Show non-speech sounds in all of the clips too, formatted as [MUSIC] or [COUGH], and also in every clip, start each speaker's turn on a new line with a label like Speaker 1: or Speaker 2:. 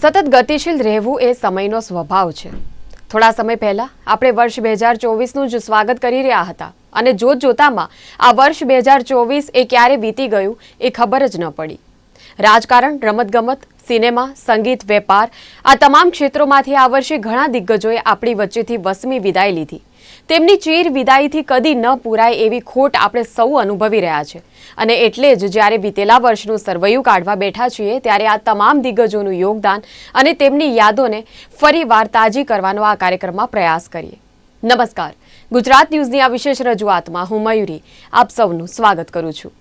Speaker 1: સતત ગતિશીલ રહેવું એ સમયનો સ્વભાવ છે. થોડા સમય પહેલા આપણે વર્ષ બે હજાર ચોવીસનું જ સ્વાગત કરી રહ્યા હતા અને જોત જોતામાં આ વર્ષ બે હજાર ચોવીસ એ ક્યારે વીતી ગયું એ ખબર જ ન પડી. રાજકારણ, રમતગમત, સિનેમા, સંગીત, વેપાર આ તમામ ક્ષેત્રોમાંથી આ વર્ષે ઘણા દિગ્ગજોએ આપણી વચ્ચેથી વસમી વિદાય લીધી. તેમની ચીર વિદાયથી કદી ન પૂરાય એવી ખોટ આપણે સૌ અનુભવી રહ્યા છે. અને એટલે જ જ્યારે વીતેલા વર્ષનું સરવૈયું કાઢવા બેઠા છીએ, ત્યારે આ તમામ દિગ્ગજોનું યોગદાન અને તેમની યાદોને ફરી વાર તાજી કરવાનો આ કાર્યક્રમમાં પ્રયાસ કરીએ. નમસ્કાર. ગુજરાત ન્યૂઝની આ વિશેષ રજૂઆતમાં હું મયુરી. આપ સૌનું સ્વાગત કરું છું.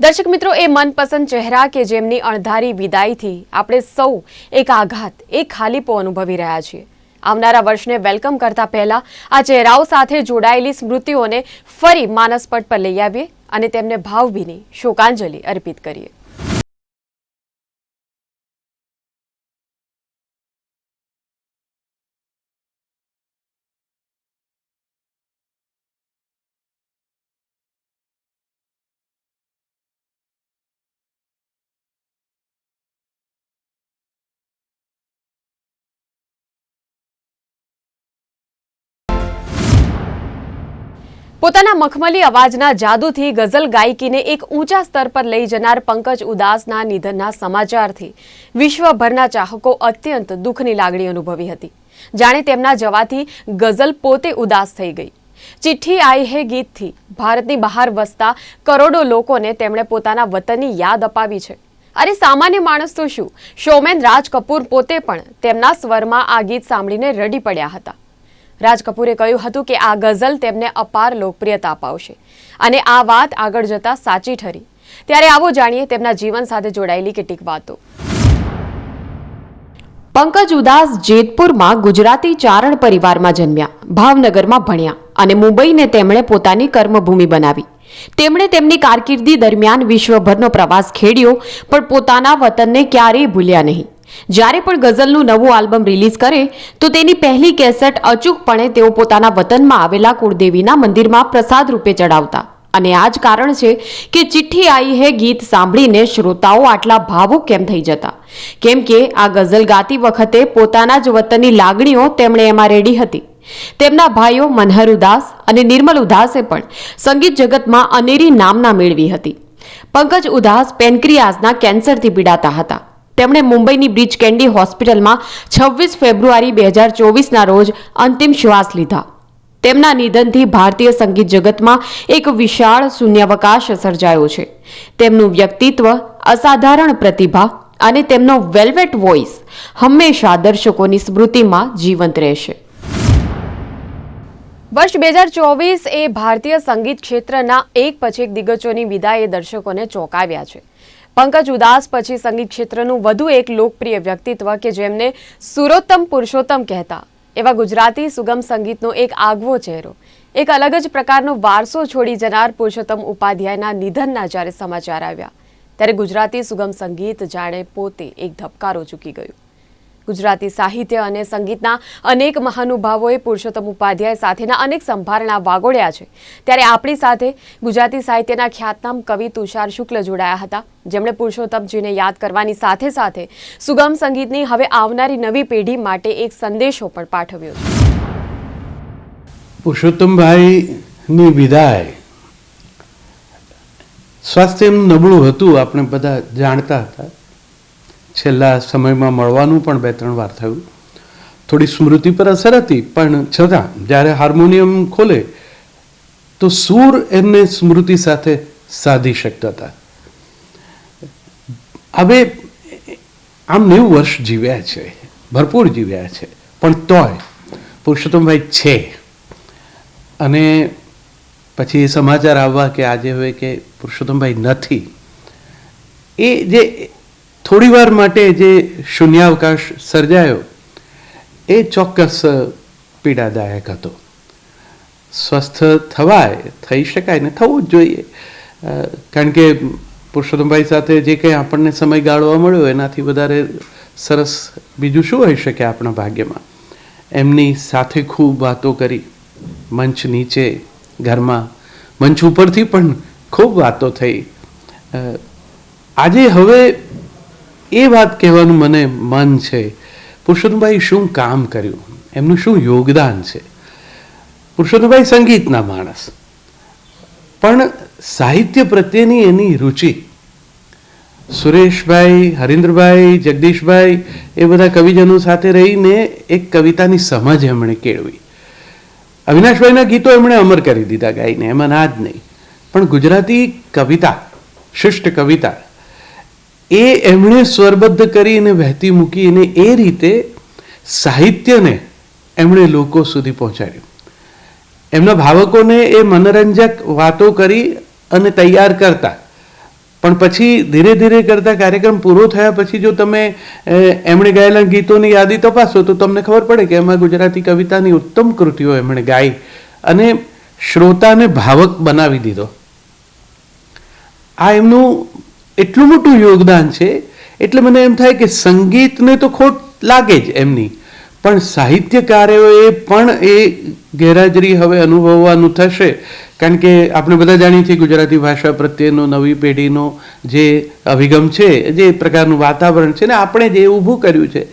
Speaker 1: દર્શક મિત્રો, એ મનપસંદ ચહેરા કે જેમની અણધારી વિદાયથી આપણે સૌ એક આઘાત, એક ખાલીપો અનુભવી રહ્યા છીએ. આવનારા વર્ષને વેલકમ કરતા પહેલા આ ચહેરાઓ સાથે જોડાયેલી સ્મૃતિઓને ફરી માનસપટ પર લઈ આવીએ અને તેમને ભાવભીની શોકાંજલિ અર્પિત કરીએ. પોતાના મખમલી અવાજના જાદુથી ગઝલ ગાયકીને એક ઊંચા સ્તર પર લઈ જનાર પંકજ ઉદાસના નિધનના સમાચારથી વિશ્વભરના ચાહકો અત્યંત દુઃખની લાગણી અનુભવી હતી. જાણે તેમના જવાથી ગઝલ પોતે ઉદાસ થઈ ગઈ. ચિઠ્ઠી આઈ હે ગીતથી ભારતની બહાર વસતા કરોડો લોકોને તેમણે પોતાના વતનની યાદ અપાવી છે. અરે સામાન્ય માણસ તો શું? શોમેન રાજ કપૂર પોતે પણ તેમના સ્વરમાં આ ગીત સાંભળીને રડી પડ્યા હતા. રાજ કપૂરે કહ્યું હતું કે આ ગઝલ તેમને અપાર લોકપ્રિયતા અપાવશે. અને આ વાત આગળ જતા સાચી ઠરી. ત્યારે આવો જાણીએ તેમના જીવન સાથે જોડાયેલી કેટલીક વાતો. પંકજ ઉદાસ જેતપુરમાં ગુજરાતી ચારણ પરિવારમાં જન્મ્યા, ભાવનગરમાં ભણ્યા અને મુંબઈને તેમણે પોતાની કર્મભૂમિ બનાવી. તેમણે તેમની કારકિર્દી દરમિયાન વિશ્વભરનો પ્રવાસ ખેડ્યો, પણ પોતાના વતનને ક્યારેય ભૂલ્યા નહીં. જ્યારે પણ ગઝલનું નવું આલ્બમ રિલીઝ કરે, તો તેની પહેલી કેસેટ અચૂકપણે તેઓ પોતાના વતનમાં આવેલા કુળદેવીના મંદિરમાં પ્રસાદ રૂપે ચડાવતા. અને આ જ કારણ છે કે ચિઠ્ઠી આઈ હે ગીત સાંભળીને શ્રોતાઓ આટલા ભાવુક કેમ થઈ જતા? કેમ કે આ ગઝલ ગાતી વખતે પોતાના જ વતનની લાગણીઓ તેમણે એમાં રેડી હતી. તેમના ભાઈઓ મનહર ઉદાસ અને નિર્મલ ઉદાસે પણ સંગીત જગતમાં અનેરી નામના મેળવી હતી. પંકજ ઉદાસ પેનક્રિયાઝના કેન્સરથી પીડાતા હતા. તેમણે મુંબઈની બ્રિજ કેન્ડી હોસ્પિટલમાં છવ્વીસ ફેબ્રુઆરી બે હજાર ચોવીસના રોજ અંતિમ શ્વાસ લીધા. તેમના નિધનથી ભારતીય સંગીત જગતમાં એક વિશાળ શૂન્યાવકાશ સર્જાયો છે. તેમનું વ્યક્તિત્વ, અસાધારણ પ્રતિભા અને તેમનો વેલ્વેટ વોઇસ હંમેશા દર્શકોની સ્મૃતિમાં જીવંત રહેશે. વર્ષ બે હજાર ચોવીસ એ ભારતીય સંગીત ક્ષેત્રના એક પછી એક દિગ્ગજોની વિદાયે દર્શકોને ચોંકાવ્યા છે. પંકજ ઉદાસ પછી સંગીત ક્ષેત્રનું વધુ એક લોકપ્રિય વ્યક્તિત્વ કે જેમને સુરોત્તમ પુરુષોત્તમ કહેતા. એવા ગુજરાતી સુગમ સંગીતનો એક આગવો ચહેરો. એક અલગ જ પ્રકારનો વારસો છોડી જનાર પુરુષોત્તમ ઉપાધ્યાયના નિધનના જ્યારે સમાચાર આવ્યા. ત્યારે ગુજરાતી સુગમ સંગીત જાણે પોતે એક ધબકારો ચૂકી ગયું. ગુજરાતી સાહિત્ય અને સંગીતના અનેક મહાનુભાવોએ પુરુષોત્તમ ઉપાધ્યાય સાથેના અનેક સંભારણા વાગોળ્યા છે. ત્યારે આપણી સાથે ગુજરાતી સાહિત્યના ખ્યાતનામ કવિ તુષાર શુક્લ જોડાયા હતા. જેમણે પુરુષોત્તમજીને યાદ કરવાની સાથે સાથે સુગમ સંગીતની હવે આવનારી નવી પેઢી માટે એક સંદેશો પણ પાઠવ્યો છે.
Speaker 2: પુરુષોત્તમભાઈની વિદાય. સ્વાસ્થ્ય એમનું નબળું હતું, આપણે બધા જાણતા હતા. છેલ્લા સમયમાં મળવાનું પણ બે ત્રણ વાર થયું. થોડી સ્મૃતિ પર અસર હતી, પણ છતાં જ્યારે હાર્મોનિયમ ખોલે, તો સૂર એમને સ્મૃતિ સાથે સાધી શકતા હતા. હવે આમ નેવું વર્ષ જીવ્યા છે, ભરપૂર જીવ્યા છે, પણ તોય પુરુષોત્તમભાઈ છે. અને પછી સમાચાર આવવા કે આજે હવે કે પુરુષોત્તમભાઈ નથી. એ જે થોડી વાર માટે જે શૂન્યાવકાશ સર્જાયો, એ ચોક્કસ પીડાદાયક હતો. સ્વસ્થ થવાય, થઈ શકાય ને થવું જ જોઈએ. કારણ કે પુરુષોત્તમભાઈ સાથે જે કંઈ આપણને સમય ગાળવા મળ્યો, એનાથી વધારે સરસ બીજું શું હોઈ શકે આપણા ભાગ્યમાં? એમની સાથે ખૂબ વાતો કરી, મંચ નીચે, ઘરમાં, મંચ ઉપરથી પણ ખૂબ વાતો થઈ. આજે હવે એ વાત કહેવાનું મને મન છે. પુરુષોત્તમભાઈ શું કામ કર્યું? એમનું શું યોગદાન છે? પુરુષોત્તમભાઈ સંગીતના માણસ. પણ સાહિત્ય પ્રત્યેની એની રુચિ. સુરેશભાઈ, હરીન્દ્રભાઈ, જગદીશભાઈ એ બધા કવિજનો સાથે રહીને એક કવિતાની સમજ એમણે કેળવી. અવિનાશભાઈના ગીતો એમણે અમર કરી દીધા ગાઈને, એમાં ના જ નહીં. પણ ગુજરાતી કવિતા, શિષ્ટ કવિતા એ એમણે સ્વરબદ્ધ કરી અને વહેતી મૂકી અને એ રીતે સાહિત્યને એમણે લોકો સુધી પહોંચાડ્યું. એમના ભાવકોને એ મનોરંજક વાતો કરી અને તૈયાર કરતા. પણ પછી ધીરે ધીરે કરતા કાર્યક્રમ પૂરો થયા પછી જો તમે એમણે ગાયેલા ગીતોની યાદી તપાસો તો તમને ખબર પડે કે એમાં ગુજરાતી કવિતાની ઉત્તમ કૃતિઓ એમણે ગાઈ અને શ્રોતાને ભાવક બનાવી દીધો. આ એમનું એટલું મોટું યોગદાન છે, એટલે મને એમ થાય કે સંગીતને તો ખોટ લાગે જ એમની. પણ સાહિત્યકારોએ પણ એ ગેરહાજરી હવે અનુભવવાનું થશે. કારણ કે આપણે બધા જાણીએ છીએ ગુજરાતી ભાષા પ્રત્યેનો નવી પેઢીનો જે અભિગમ છે, જે પ્રકારનું વાતાવરણ છે ને આપણે જે ઊભું કર્યું છે.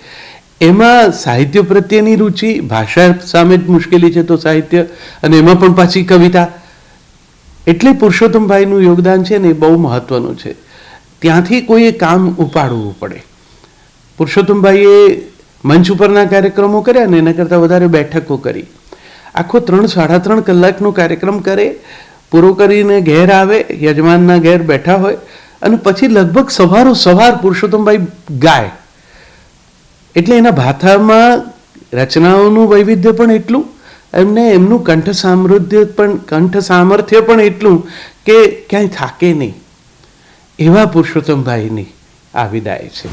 Speaker 2: એમાં સાહિત્ય પ્રત્યેની રુચિ, ભાષા સામે જ મુશ્કેલી છે તો સાહિત્ય, અને એમાં પણ પાછી કવિતા. એટલે પુરુષોત્તમભાઈનું યોગદાન છે ને એ બહુ મહત્વનું છે. ત્યાંથી કોઈએ કામ ઉપાડવું પડે. પુરુષોત્તમભાઈએ મંચ ઉપરના કાર્યક્રમો કર્યા ને એના કરતાં વધારે બેઠકો કરી. આખો ત્રણ, સાડા ત્રણ કલાકનો કાર્યક્રમ કરે, પૂરો કરીને ઘેર આવે, યજમાનના ઘેર બેઠા હોય, અને પછી લગભગ સવારો સવાર પુરુષોત્તમભાઈ ગાય. એટલે એના ભાથામાં રચનાઓનું વૈવિધ્ય પણ એટલું, એમને એમનું કંઠ સામૃદ્ય પણ, કંઠ સામર્થ્ય પણ એટલું કે ક્યાંય થાકે નહીં. એવા પુરુષોત્તમભાઈની આ વિદાય છે.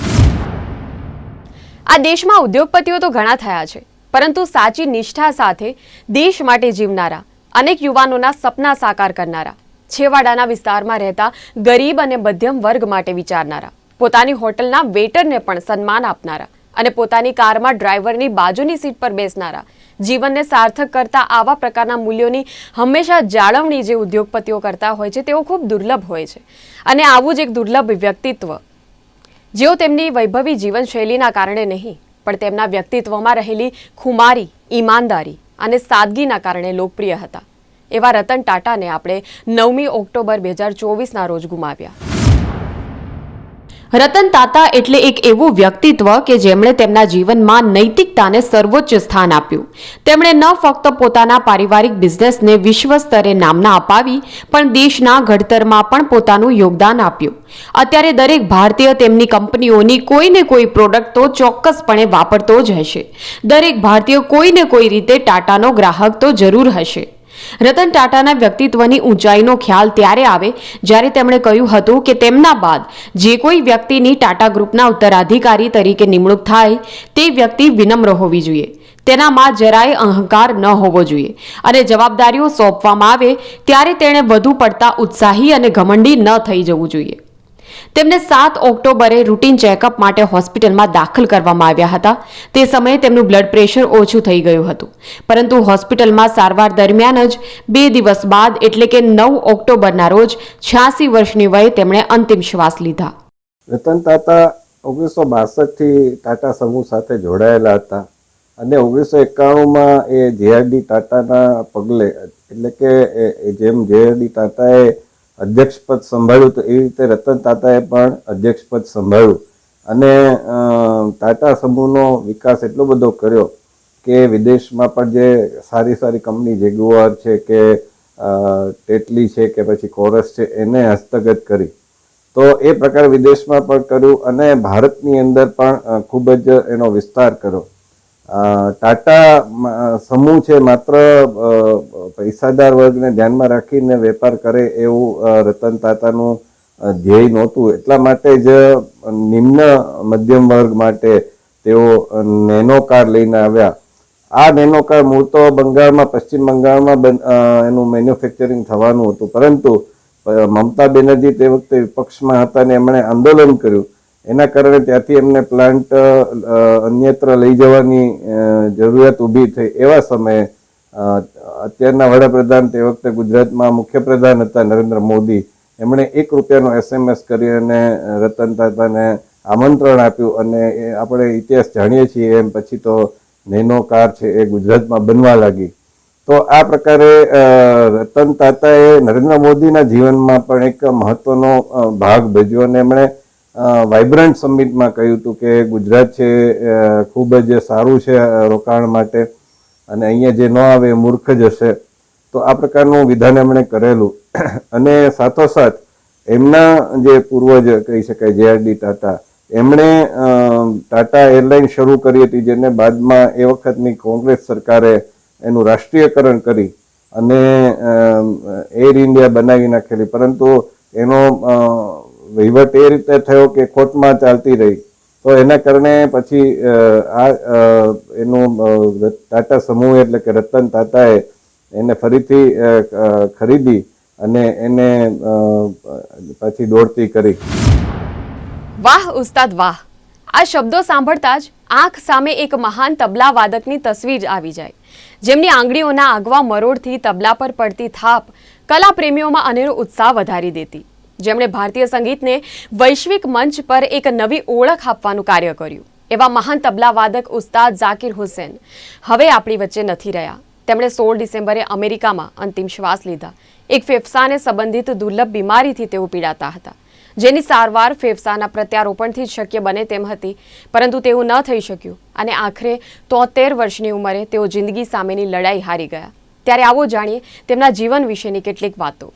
Speaker 1: આ દેશમાં ઉદ્યોગપતિઓ તો ઘણા થયા છે, પરંતુ સાચી નિષ્ઠા સાથે દેશ માટે જીવનારા, અનેક યુવાનોના સપના સાકાર કરનારા, છેવાડાના વિસ્તારમાં રહેતા ગરીબ અને મધ્યમ વર્ગ માટે વિચારનારા, પોતાની હોટલના વેટરને પણ સન્માન આપનારા અને પોતાની કારમાં ડ્રાઈવરની બાજુની સીટ પર બેસનારા. જીવનને સાર્થક કરતા આવા પ્રકારના મૂલ્યોની હંમેશા જાળવણી જે ઉદ્યોગપતિઓ કરતા હોય છે, તેઓ ખૂબ દુર્લભ હોય છે. અને આવું જ એક દુર્લભ વ્યક્તિત્વ. જેઓ તેમની વૈભવી જીવનશૈલીના કારણે નહીં, પણ તેમના વ્યક્તિત્વમાં રહેલી ખુમારી, ઈમાનદારી અને સાદગીના કારણે લોકપ્રિય હતા. એવા રતન ટાટાને આપણે નવમી ઓક્ટોબર બે હજાર ચોવીસના રોજ ગુમાવ્યા. રતન તાતા એટલે એક એવું વ્યક્તિત્વ કે જેમણે તેમના જીવનમાં નૈતિકતાને સર્વોચ્ચ સ્થાન આપ્યું. તેમણે ન ફક્ત પોતાના પારિવારિક બિઝનેસને વિશ્વ સ્તરે નામના અપાવી, પણ દેશના ઘડતરમાં પણ પોતાનું યોગદાન આપ્યું. અત્યારે દરેક ભારતીય તેમની કંપનીઓની કોઈને કોઈ પ્રોડક્ટ તો ચોક્કસપણે વાપરતો જ હશે. દરેક ભારતીય કોઈને કોઈ રીતે ટાટાનો ગ્રાહક તો જરૂર હશે. રતન ટાટાના વ્યક્તિત્વની ઊંચાઈનો ખ્યાલ ત્યારે આવે જ્યારે તેમણે કહ્યું હતું કે તેમના બાદ જે કોઈ વ્યક્તિની ટાટા ગ્રુપના ઉત્તરાધિકારી તરીકે નિમણૂક થાય તે વ્યક્તિ વિનમ્ર હોવી જોઈએ. તેનામાં જરાય અહંકાર ન હોવો જોઈએ અને જવાબદારીઓ સોંપવામાં આવે ત્યારે તેણે વધુ પડતા ઉત્સાહી અને ઘમંડી ન થઈ જવું જોઈએ. તેમને સાત ઓક્ટોબરે રૂટીન ચેકઅપ માટે હોસ્પિટલમાં દાખલ કરવામાં આવ્યા હતા. તે સમયે તેમનું બ્લડ પ્રેશર ઓછું થઈ ગયું હતું. પરંતુ હોસ્પિટલમાં સારવાર દરમિયાન જ બે દિવસ બાદ એટલે કે નવ ઓક્ટોબરના રોજ છ્યાસી વર્ષની વયે તેમણે અંતિમ શ્વાસ લીધા.
Speaker 3: રતન તાતા ઓગણીસો બાસઠથી ટાટા સમૂહ સાથે જોડાયેલા હતા અને ઓગણીસો એકાણુંમાં એ જેઆરડી ટાટાના પગલે, એટલે કે જેમ જેઆરડી ટાટાએ અધ્યક્ષ પદ સંભાળ્યું તો એવી રીતે રતન ટાટાએ પણ અધ્યક્ષપદ સંભાળ્યું. અને ટાટા સમૂહનો વિકાસ એટલો બધો કર્યો કે વિદેશમાં પણ જે સારી સારી કંપની, જેગુઆર છે કે ટેટલી છે કે પછી કોરસ છે, એને હસ્તગત કરી. તો એ પ્રકારે વિદેશમાં પણ કર્યું અને ભારતની અંદર પણ ખૂબ જ એનો વિસ્તાર કર્યો. ટાટા સમૂહ છે માત્ર પૈસાદાર વર્ગને ધ્યાનમાં રાખીને વેપાર કરે એવું રતન તાતાનું ધ્યેય નહોતું. એટલા માટે જ નિમ્ન મધ્યમ વર્ગ માટે તેઓ નેનો કાર લઈને આવ્યા. આ નેનો કાર મૂળ તો બંગાળમાં, પશ્ચિમ બંગાળમાં એનું મેન્યુફેક્ચરિંગ થવાનું હતું. પરંતુ મમતા બેનર્જી તે વખતે વિપક્ષમાં હતા અને એમણે આંદોલન કર્યું. એના કારણે ત્યાંથી એમને પ્લાન્ટ અન્યત્ર લઈ જવાની જરૂરિયાત ઊભી થઈ એવા સમયે અત્યારના વડાપ્રધાન તે વખતે ગુજરાતમાં મુખ્યપ્રધાન હતા નરેન્દ્ર મોદી. એમણે એક રૂપિયાનો એસએમએસ કરી અને રતન તાતાને આમંત્રણ આપ્યું અને આપણે ઇતિહાસ જાણીએ છીએ એમ પછી તો નેનો કાર છે એ ગુજરાતમાં બનવા લાગી. તો આ પ્રકારે રતન તાતાએ નરેન્દ્ર મોદીના જીવનમાં પણ એક મહત્વનો ભાગ ભજ્યો અને એમણે વાઇબ્રન્ટ સમિટમાં કહ્યું હતું કે ગુજરાત છે ખૂબ જ સારું છે રોકાણ માટે અને અહીંયા જે ન આવે એ મૂર્ખ જ હશે. તો આ પ્રકારનું વિધાન એમણે કરેલું. [CLEARS THROAT] અને સાથોસાથ એમના જે પૂર્વજ કહી શકાય જેઆરડી ટાટા, એમણે ટાટા એરલાઇન શરૂ કરી હતી, જેને બાદમાં એ વખતની કોંગ્રેસ સરકારે એનું રાષ્ટ્રીયકરણ કરી અને એર ઇન્ડિયા બનાવી નાખેલી. પરંતુ એનો વહીવટ એ રીતે થયો કે ખોટમાં ચાલતી રહી. તો એના કારણે પછી આ એનું ટાટા સમૂહ એટલે કે રતન ટાટાએ એને ફરીથી ખરીદી અને એને પછી દોડતી કરી.
Speaker 1: વાહ, ઉસ્તાદ વાહ. આ શબ્દો સાંભળતા જ આંખ સામે એક મહાન તબલા વાદકની તસવીર આવી જાય. જેમની આંગળીઓના આગવા મરોડથી તબલા પર પડતી થાપ કલા પ્રેમીઓમાં અનેરો ઉત્સાહ વધારી દેતી. જેમણે ભારતીય સંગીતને વૈશ્વિક મંચ પર એક નવી ઓળખ આપવાનું કાર્ય કર્યું. એવા મહાન તબલા વાદક ઉસ્તાદ ઝાકિર હુસેન હવે આપણી વચ્ચે નથી રહ્યા. તેમણે સોળ ડિસેમ્બરે અમેરિકામાં અંતિમ શ્વાસ લીધા. એક ફેફસાને સંબંધિત દુર્લભ બીમારીથી તેઓ પીડાતા હતા. જેની સારવાર ફેફસાના પ્રત્યારોપણથી જ શક્ય બને તેમ હતી, પરંતુ તેવું ન થઈ શક્યું અને આખરે તોતેર વર્ષની ઉંમરે તેઓ જિંદગી સામેની લડાઈ હારી ગયા. ત્યારે આવો જાણીએ તેમના જીવન વિશેની કેટલીક વાતો.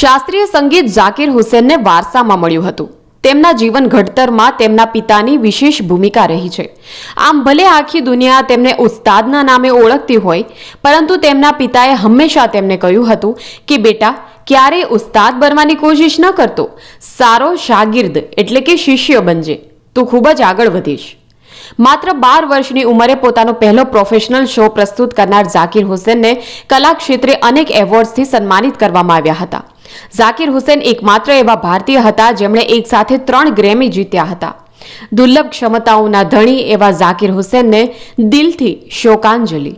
Speaker 1: શાસ્ત્રીય સંગીત ઝાકિર હુસેનને વારસામાં મળ્યું હતું. તેમના જીવન ઘડતરમાં તેમના પિતાની વિશેષ ભૂમિકા રહી છે. આમ ભલે આખી દુનિયા તેમને ઉસ્તાદના નામે ઓળખતી હોય, પરંતુ તેમના પિતાએ હંમેશા તેમને કહ્યું હતું કે, બેટા, ક્યારેય ઉસ્તાદ બનવાની કોશિશ ન કરતો. સારો શાગિર્દ એટલે કે શિષ્ય બનજે. તું ખૂબ જ આગળ વધીશ. માત્ર બાર વર્ષની ઉંમરે પોતાનો પહેલો પ્રોફેશનલ શો પ્રસ્તુત કરનાર ઝાકિર હુસેનને કલા ક્ષેત્રે અનેક એવોર્ડ્સથી સન્માનિત કરવામાં આવ્યા હતા. ઝાકિર હુસેન એકમાત્ર એવા ભારતીય હતા જેમણે એક સાથે ત્રણ ગ્રેમી જીત્યા હતા. દુર્લભ ક્ષમતાઓના ધણી એવા ઝાકિર હુસેનને દિલથી શોકાંજલિ.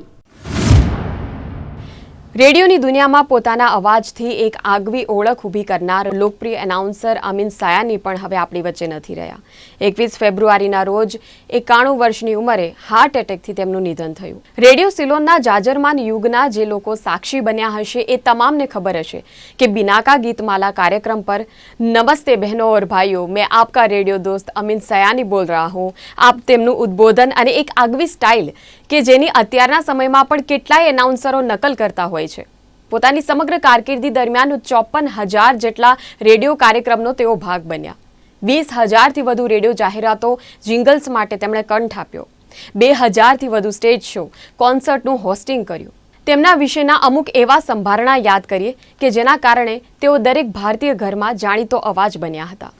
Speaker 1: રેડિયોની દુનિયામાં પોતાના અવાજથી એક આગવી ઓળખ ઊભી કરનાર લોકપ્રિય એનાઉન્સર અમીન સાયાની પણ હવે આપણી વચ્ચે નથી રહ્યા. એકવીસ ફેબ્રુઆરીના રોજ એકાણું વર્ષની ઉંમરે હાર્ટ એટેકથી તેમનું નિધન થયું. રેડિયો સિલોનના જાજરમાન યુગના જે લોકો સાક્ષી બન્યા હશે એ તમામને ખબર હશે કે બિનાકા ગીતમાલા કાર્યક્રમ પર, નમસ્તે બહેનો ઓર ભાઈઓ, મેં આપકા રેડિયો દોસ્ત અમીન સયાની બોલ રહા હું. આપ તેમનું ઉદ્બોધન અને એક આગવી સ્ટાઇલ કે જેની અત્યારના સમયમાં પણ કેટલાય એનાઉન્સરો નકલ કરતા હોય છે. પોતાની સમગ્ર કારકિર્દી દરમિયાન ચોપન હજાર જેટલા રેડિયો કાર્યક્રમનો તેઓ ભાગ બન્યા. વીસ હજારથી વધુ રેડિયો જાહેરાતો જિંગલ્સ માટે તેમણે કંઠ આપ્યો. બે હજારથી વધુ સ્ટેજ શો, કોન્સર્ટનું હોસ્ટિંગ કર્યું. તેમના વિશેના અમુક એવા સંભારણા યાદ કરીએ કે જેના કારણે તેઓ દરેક ભારતીય ઘરમાં જાણીતો અવાજ બન્યા હતા.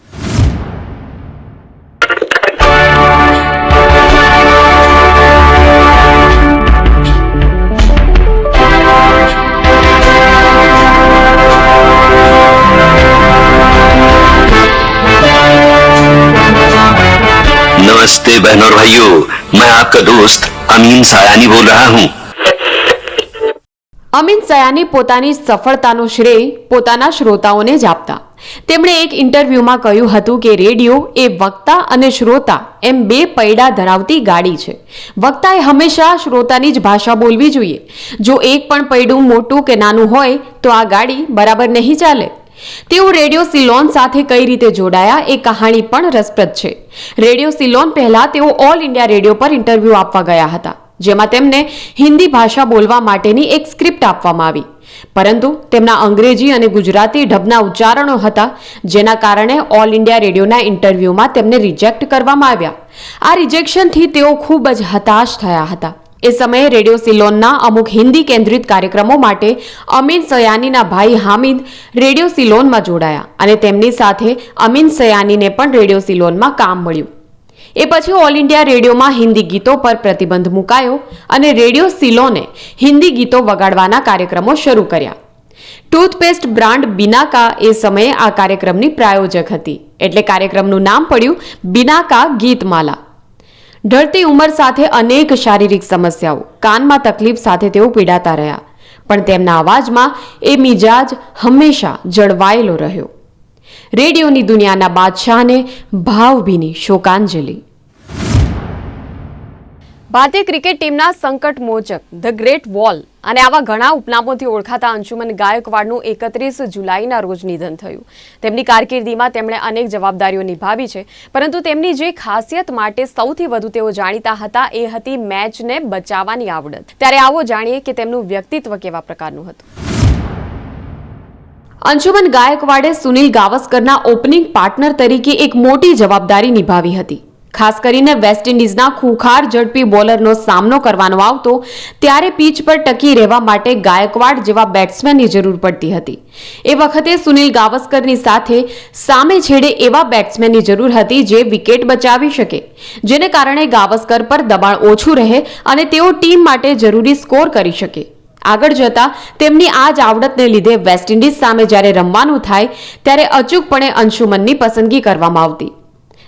Speaker 4: नमस्ते बहनों और भाइयों मैं आपका दोस्त अमीन सायानी बोल रहा हूँ
Speaker 1: અમિત સયાની પોતાની સફળતાનો શ્રેય પોતાના શ્રોતાઓને જ આપતા તેમણે એક ઇન્ટરવ્યૂમાં કહ્યું હતું કે રેડિયો એ વક્તા અને શ્રોતા એમ બે પૈડા ધરાવતી ગાડી છે વક્તાએ હંમેશા શ્રોતાની જ ભાષા બોલવી જોઈએ જો એક પણ પૈડું મોટું કે નાનું હોય તો આ ગાડી બરાબર નહીં ચાલે તેઓ રેડિયો સિલોન સાથે કઈ રીતે જોડાયા એ કહાણી પણ રસપ્રદ છે. રેડિયો સિલોન પહેલા તેઓ ઓલ ઇન્ડિયા રેડિયો પર ઇન્ટરવ્યૂ આપવા ગયા હતા, જેમાં તેમને હિન્દી ભાષા બોલવા માટેની એક સ્ક્રિપ્ટ આપવામાં આવી. પરંતુ તેમના અંગ્રેજી અને ગુજરાતી ઢબના ઉચ્ચારણો હતા, જેના કારણે ઓલ ઇન્ડિયા રેડિયોના ઇન્ટરવ્યૂમાં તેમને રિજેક્ટ કરવામાં આવ્યા. આ રિજેક્શનથી તેઓ ખૂબ જ હતાશ થયા હતા. એ સમયે રેડિયો સિલોનના અમુક હિન્દી કેન્દ્રિત કાર્યક્રમો માટે અમીન સયાનીના ભાઈ હામિદ રેડિયો સિલોનમાં જોડાયા અને તેમની સાથે અમીન સયાનીને પણ રેડિયો સિલોનમાં કામ મળ્યું. એ પછી ઓલ ઇન્ડિયા રેડિયોમાં હિન્દી ગીતો પર પ્રતિબંધ મુકાયો અને રેડિયો સિલોને હિન્દી ગીતો વગાડવાના કાર્યક્રમો શરૂ કર્યા. ટૂથપેસ્ટ બ્રાન્ડ બિનાકા એ સમયે આ કાર્યક્રમની પ્રાયોજક હતી. એટલે કાર્યક્રમનું નામ પડ્યું બિનાકા ગીતમાલા. ઢળતી ઉંમર સાથે અનેક શારીરિક સમસ્યાઓ. કાનમાં તકલીફ સાથે તેઓ પીડાતા રહ્યા. પણ તેમના અવાજમાં એ મિજાજ હંમેશા જળવાયેલો રહ્યો. રેડિયોની દુનિયાના બાદશાહને ભાવભીની શોકાંજલિ. ભારતીય ક્રિકેટ ટીમના સંકટ મોચક, ધ ગ્રેટ વોલ. અને આવા ઘણા ઉપનામોથી ઓળખાતા અંશુમન ગાયકવાડનું એકત્રીસ જુલાઈના રોજ નિધન થયું. તેમની કારકિર્દીમાં તેમણે અનેક જવાબદારીઓ નિભાવી છે, પરંતુ તેમની જે ખાસિયત માટે સૌથી વધુ તેઓ જાણીતા હતા એ હતી મેચને બચાવવાની આવડત. ત્યારે આવો જાણીએ કે તેમનું વ્યક્તિત્વ કેવા પ્રકારનું હતું. અંશુમન ગાયકવાડે સુનિલ ગાવસ્કરના ઓપનિંગ પાર્ટનર તરીકે એક મોટી જવાબદારી નિભાવી હતી. ખાસ કરીને વેસ્ટ ઇન્ડિઝના ખૂંખાર ઝડપી બોલરનો સામનો કરવાનો આવતો, ત્યારે પીચ પર ટકી રહેવા માટે ગાયકવાડ જેવા બેટ્સમેનની જરૂર પડતી હતી. એ વખતે સુનિલ ગાવસ્કરની સાથે સામે છેડે એવા બેટ્સમેનની જરૂર હતી જે વિકેટ બચાવી શકે, જેને કારણે ગાવસ્કર પર દબાણ ઓછું રહે અને તેઓ ટીમ માટે જરૂરી સ્કોર કરી શકે. આગળ જતા, તેમની આ જ આવડતને લીધે વેસ્ટ ઇન્ડિઝ સામે જ્યારે રમવાનું થાય, ત્યારે અચૂકપણે અંશુમનની પસંદગી કરવામાં આવતી.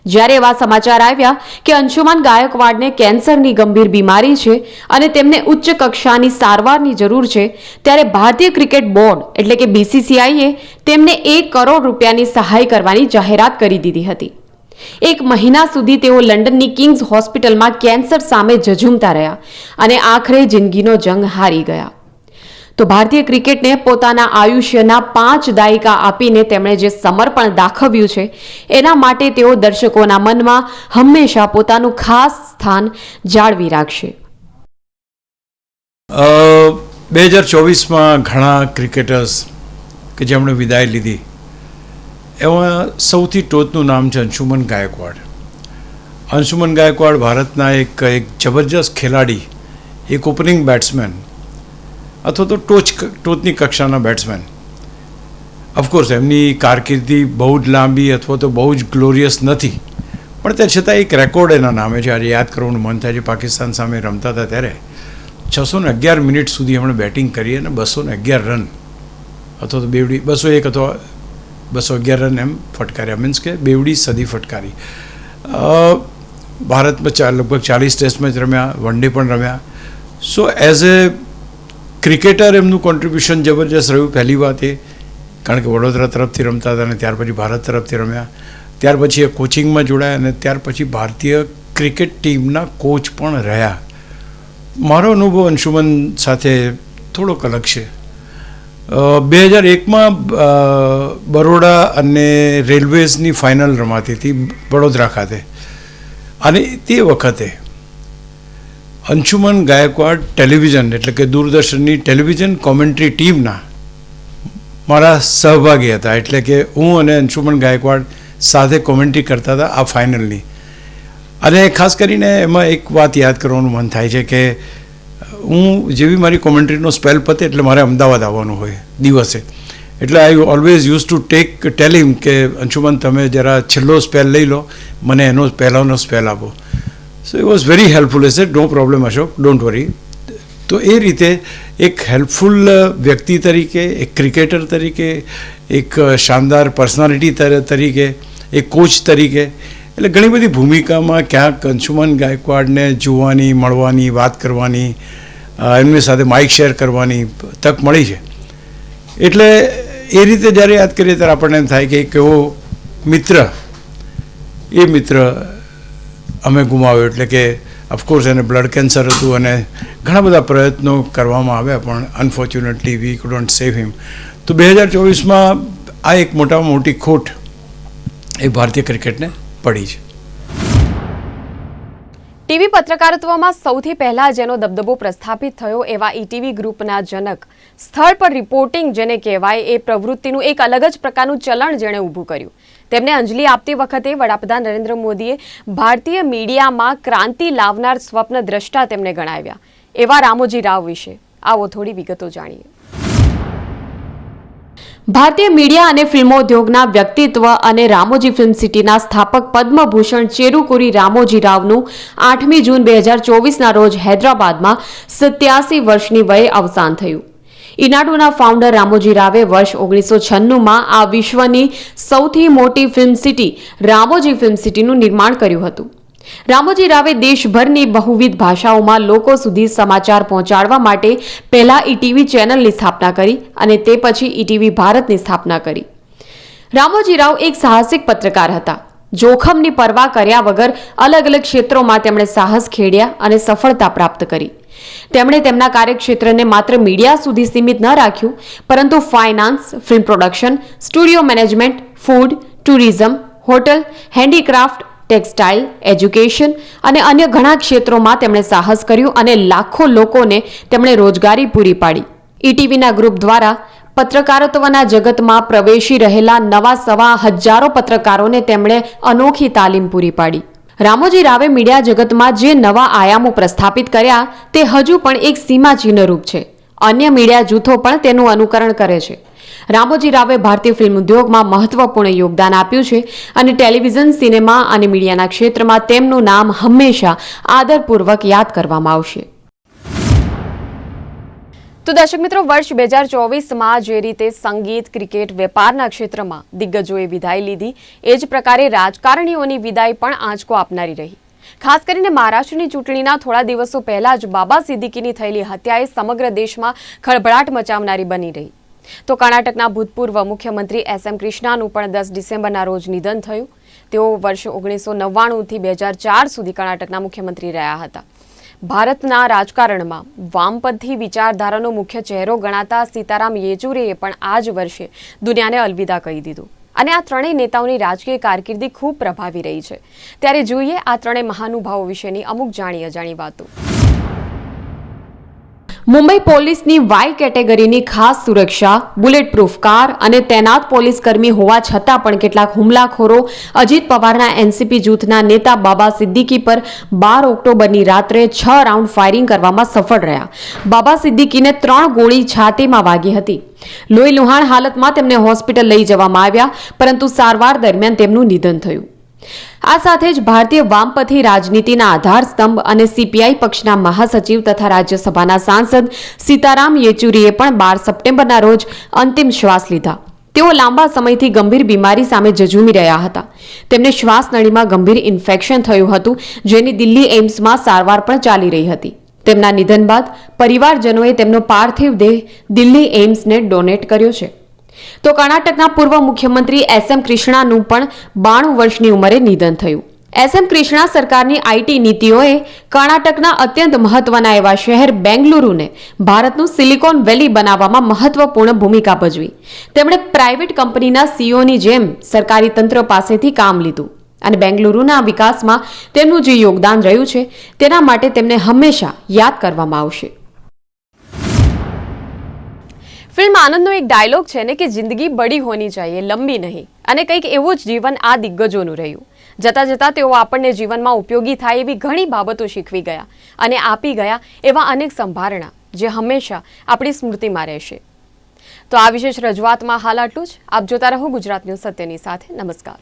Speaker 1: જ્યારે એવા સમાચાર આવ્યા કે અંશુમાન ગાયકવાડને કેન્સરની ગંભીર બીમારી છે અને તેમને ઉચ્ચ કક્ષાની સારવારની જરૂર છે, ત્યારે ભારતીય ક્રિકેટ બોર્ડ, એટલે કે બીસીસીઆઈએ તેમને એક કરોડ રૂપિયાની સહાય કરવાની જાહેરાત કરી દીધી હતી. એક મહિના સુધી તેઓ લંડનની કિંગ્સ હોસ્પિટલમાં કેન્સર સામે ઝઝૂમતા રહ્યા અને આખરે જિંદગીનો જંગ હારી ગયા. તો ભારતીય ક્રિકેટને પોતાના આયુષ્યના પાંચ દાયકા આપીને તેમણે જે સમર્પણ દાખવ્યું છે, એના માટે તેઓ દર્શકોના મનમાં હંમેશા પોતાનું ખાસ સ્થાન જાળવી રાખશે.
Speaker 5: બે હજાર ચોવીસમાં ઘણા ક્રિકેટર્સ કે જેમણે વિદાય લીધી, એમાં સૌથી ટોચનું નામ છે અંશુમન ગાયકવાડ. અંશુમન ગાયકવાડ ભારતના એક એક જબરજસ્ત ખેલાડી, એક ઓપનિંગ બેટ્સમેન અથવા તો ટોચ ટોચની કક્ષાના બેટ્સમેન ઓફકોર્સ એમની કારકિર્દી બહુ જ લાંબી અથવા તો બહુ જ ગ્લોરિયસ નથી. પણ તે છતાં એક રેકોર્ડ એના નામે છે. આજે યાદ કરવાનું મન થાય છે. પાકિસ્તાન સામે રમતા હતા ત્યારે છસો ને અગિયાર મિનિટ સુધી એમણે બેટિંગ કરી અને બસો ને અગિયાર રન અથવા તો બેવડી, બસો એક અથવા બસો અગિયાર રન એમ ફટકાર્યા. મીન્સ કે બેવડી સદી ફટકારી. ભારતમાં ચા લગભગ ચાલીસ ટેસ્ટ મેચ રમ્યા વન ડે પણ રમ્યા. સો એઝ એ ક્રિકેટર એમનું કોન્ટ્રીબ્યુશન જબરજસ્ત રહ્યું. પહેલી વાત એ, કારણ કે વડોદરા તરફથી રમતા હતા અને ત્યાર પછી ભારત તરફથી રમ્યા. ત્યાર પછી એ કોચિંગમાં જોડાયા અને ત્યાર પછી ભારતીય ક્રિકેટ ટીમના કોચ પણ રહ્યા. મારો અનુભવ અંશુમન સાથે થોડોક અલગ છે. બે હજાર એકમાં બરોડા અને રેલવેઝની ફાઇનલ રમાતી હતી વડોદરા ખાતે. અને તે વખતે અંશુમન ગાયકવાડ ટેલિવિઝન, એટલે કે દૂરદર્શનની ટેલિવિઝન કોમેન્ટ્રી ટીમના મારા સહભાગી હતા. એટલે કે હું અને અંશુમન ગાયકવાડ સાથે કોમેન્ટ્રી કરતા હતા આ ફાઇનલની. અને ખાસ કરીને એમાં એક વાત યાદ કરવાનું મન થાય છે કે હું જેવી મારી કોમેન્ટ્રીનો સ્પેલ પતે એટલે મારે અમદાવાદ આવવાનું હોય દિવસે. એટલે I always use to take tell him કે અંશુમન તમે જરા છેલ્લો સ્પેલ લઈ લો, મને એનો પહેલાંનો સ્પેલ આપો. So it was very helpful as no problem Ashok don't worry તો એ રીતે એક હેલ્પફુલ વ્યક્તિ તરીકે એક ક્રિકેટર તરીકે એક શાનદાર પર્સનાલિટી તરીકે એક કોચ તરીકે એટલે ઘણી બધી ભૂમિકામાં ક્યાંક અંશુમન ગાયકવાડને જોવાની, મળવાની, વાત કરવાની એમની સાથે માઇક શેર કરવાની તક મળી છે. એટલે એ રીતે જ્યારે યાદ કરીએ ત્યારે આપણને એમ થાય કે એક મિત્ર, એ મિત્ર અમે ગુમાવ્યો. એટલે કે ઓફકોર્સ એને બ્લડ કેન્સર હતું અને ઘણા બધા પ્રયત્નો કરવામાં આવ્યા, પણ અનફોર્ચ્યુનેટલી વી કુડન્ટ સેવ હિમ તો બે હજાર ચોવીસમાં આ એક મોટામાં મોટી ખોટ એ ભારતીય ક્રિકેટને પડી છે.
Speaker 1: ટીવી પત્રકારત્વમાં સૌથી પહેલા જેનો દબદબો પ્રસ્થાપિત થયો એવા ઈટીવી ગ્રુપના જનક. સ્થળ પર રિપોર્ટિંગ જેને કહેવાય, એ પ્રવૃત્તિનું એક અલગ જ પ્રકારનું ચલણ જેણે ઊભું કર્યું. તેમને અંજલિ આપતી વખતે વડાપ્રધાન નરેન્દ્ર મોદીએ ભારતીય મીડિયામાં ક્રાંતિ લાવનાર સ્વપ્ન દ્રષ્ટા તેમને ગણાવ્યા. એવા રામોજી રાવ વિશે આવો થોડી વિગતો જાણીએ. ભારતીય મીડિયા અને ફિલ્મોદ્યોગના વ્યક્તિત્વ અને રામોજી ફિલ્મ સિટીના સ્થાપક પદ્મભૂષણ ચેરુકુરી રામોજી રાવનું આઠમી જૂન બે હજાર ચોવીસના રોજ હૈદરાબાદમાં સત્યાસી વર્ષની વયે અવસાન થયું. ઇનાડુના ફાઉન્ડર રામોજી રાવે વર્ષ ઓગણીસો છન્નુંમાં આ વિશ્વની સૌથી મોટી ફિલ્મ સિટી રામોજી ફિલ્મ સિટીનું નિર્માણ કર્યું હતું. રામોજી રાવે દેશભરની બહુવિધ ભાષાઓમાં લોકો સુધી સમાચાર પહોંચાડવા માટે પહેલા ઈટીવી ચેનલની સ્થાપના કરી અને તે પછી ઈટીવી ભારતની સ્થાપના કરી. રામોજી રાવ એક સાહસિક પત્રકાર હતા. જોખમની પરવા કર્યા વગર અલગ અલગ ક્ષેત્રોમાં તેમણે સાહસ ખેડ્યા અને સફળતા પ્રાપ્ત કરી. તેમણે તેમના કાર્યક્ષેત્રને માત્ર મીડિયા સુધી સીમિત ન રાખ્યું, પરંતુ finance, film production, studio management, food, tourism, hotel, handicraft, textile, education અને અન્ય ઘણા ક્ષેત્રોમાં તેમણે સાહસ કર્યું અને લાખો લોકોને તેમણે રોજગારી પૂરી પાડી. ઈટીવીના ગ્રુપ દ્વારા પત્રકારત્વના જગતમાં પ્રવેશી રહેલા નવા સવા હજારો પત્રકારોને તેમણે અનોખી તાલીમ પૂરી પાડી. રામોજી રાવે મીડિયા જગતમાં જે નવા આયામો પ્રસ્થાપિત કર્યા, તે હજુ પણ એક સીમાચિહ્નરૂપ છે. અન્ય મીડિયા જૂથો પણ તેનું અનુકરણ કરે છે. રામોજી રાવે ભારતીય ફિલ્મ ઉદ્યોગમાં મહત્વપૂર્ણ યોગદાન આપ્યું છે અને ટેલિવિઝન, સિનેમા અને મીડિયાના ક્ષેત્રમાં તેમનું નામ હંમેશા આદરપૂર્વક યાદ કરવામાં આવશે. તો દર્શક મિત્રો, વર્ષ બે હજાર ચોવીસમાં જે રીતે સંગીત, ક્રિકેટ વેપારના ક્ષેત્રમાં દિગ્ગજોએ વિદાય લીધી, એ જ પ્રકારે રાજકારણીઓની વિદાય પણ આંચકો આપનારી રહી. ખાસ કરીને મહારાષ્ટ્રની ચૂંટણીના થોડા દિવસો પહેલા જ બાબા સિદ્દીકીની થયેલી હત્યાએ સમગ્ર દેશમાં ખળભળાટ મચાવનારી બની રહી. તો કર્ણાટકના ભૂતપૂર્વ મુખ્યમંત્રી એસ એમ કૃષ્ણાનું પણ દસ ડિસેમ્બરના રોજ નિધન થયું. તેઓ વર્ષ ઓગણીસો નવ્વાણુંથી બે હજાર ચાર સુધી કર્ણાટકના મુખ્યમંત્રી રહ્યા હતા. ભારતના રાજકારણમાં વામપંથી વિચારધારાનો મુખ્ય ચહેરો ગણાતા સીતારામ યેચુરીએ પણ આ જ વર્ષે દુનિયાને અલવિદા કહી દીધું. અને આ ત્રણેય નેતાઓની રાજકીય કારકિર્દી ખૂબ પ્રભાવી રહી છે. ત્યારે જોઈએ આ ત્રણેય મહાનુભાવો વિશેની અમુક જાણી અજાણી વાતો. મુંબઈ પોલીસની વાય કેટેગરીની ખાસ સુરક્ષા બુલેટ પ્રૂફ કાર અને તૈનાત પોલીસ કર્મી હોવા છતાં પણ કેટલાક હુમલાખોરો અજીત પવારના એનસીપી જૂથના નેતા બાબા સિદ્દીકી પર બાર ઓક્ટોબરની રાત્રે છ રાઉન્ડ ફાયરિંગ કરવામાં સફળ રહ્યા. બાબા સિદ્દીકીને ત્રણ ગોળી છાતીમાં વાગી હતી. લોહી લુહાણ હાલતમાં તેમને હોસ્પિટલ લઈ જવામાં આવ્યા, પરંતુ સારવાર દરમિયાન તેમનું નિધન થયું. આ સાથે જ ભારતીય વામપંથી રાજનીતિના આધારસ્તંભ અને સીપીઆઈ પક્ષના મહાસચિવ તથા રાજ્યસભાના સાંસદ સીતારામ યેચુરીએ પણ બાર સપ્ટેમ્બરના રોજ અંતિમ શ્વાસ લીધા. તેઓ લાંબા સમયથી ગંભીર બીમારી સામે જજુમી રહ્યા હતા. તેમને શ્વાસનળીમાં ગંભીર ઇન્ફેક્શન થયું હતું, જેની દિલ્હી એમ્સમાં સારવાર પણ ચાલી રહી હતી. તેમના નિધન બાદ પરિવારજનોએ તેમનો પાર્થિવ દેહ દિલ્હી એમ્સને ડોનેટ કર્યો છે. તો કર્ણાટકના પૂર્વ મુખ્યમંત્રી એસ એમ કૃષ્ણાનું પણ બાણું વર્ષની ઉંમરે નિધન થયું. એસ એમ કૃષ્ણા સરકારની આઈટી નીતિઓએ કર્ણાટકના અત્યંત મહત્વના એવા શહેર બેંગલુરુને ભારતનું સિલિકોન વેલી બનાવવામાં મહત્વપૂર્ણ ભૂમિકા ભજવી. તેમણે પ્રાઇવેટ કંપનીના સીઓની જેમ સરકારી તંત્ર પાસેથી કામ લીધું અને બેંગલુરુના વિકાસમાં તેમનું જે યોગદાન રહ્યું છે, તેના માટે તેમને હંમેશા યાદ કરવામાં આવશે. ફિલ્મ આનંદનો એક ડાયલોગ છે ને કે જિંદગી બડી હોની ચાહીએ, લંબી નહીં. અને કંઈક એવું જ જીવન આ દિગ્ગજોનું રહ્યું. જતાં જતાં તેઓ આપણને જીવનમાં ઉપયોગી થાય એવી ઘણી બાબતો શીખવી ગયા અને આપી ગયા એવા અનેક સંભારણા જે હંમેશા આપણી સ્મૃતિમાં રહેશે. તો આ વિશેષ રજૂઆતમાં હાલ આટલું જ. આપ જોતા રહો ગુજરાત ન્યૂઝ સત્યની સાથે. નમસ્કાર.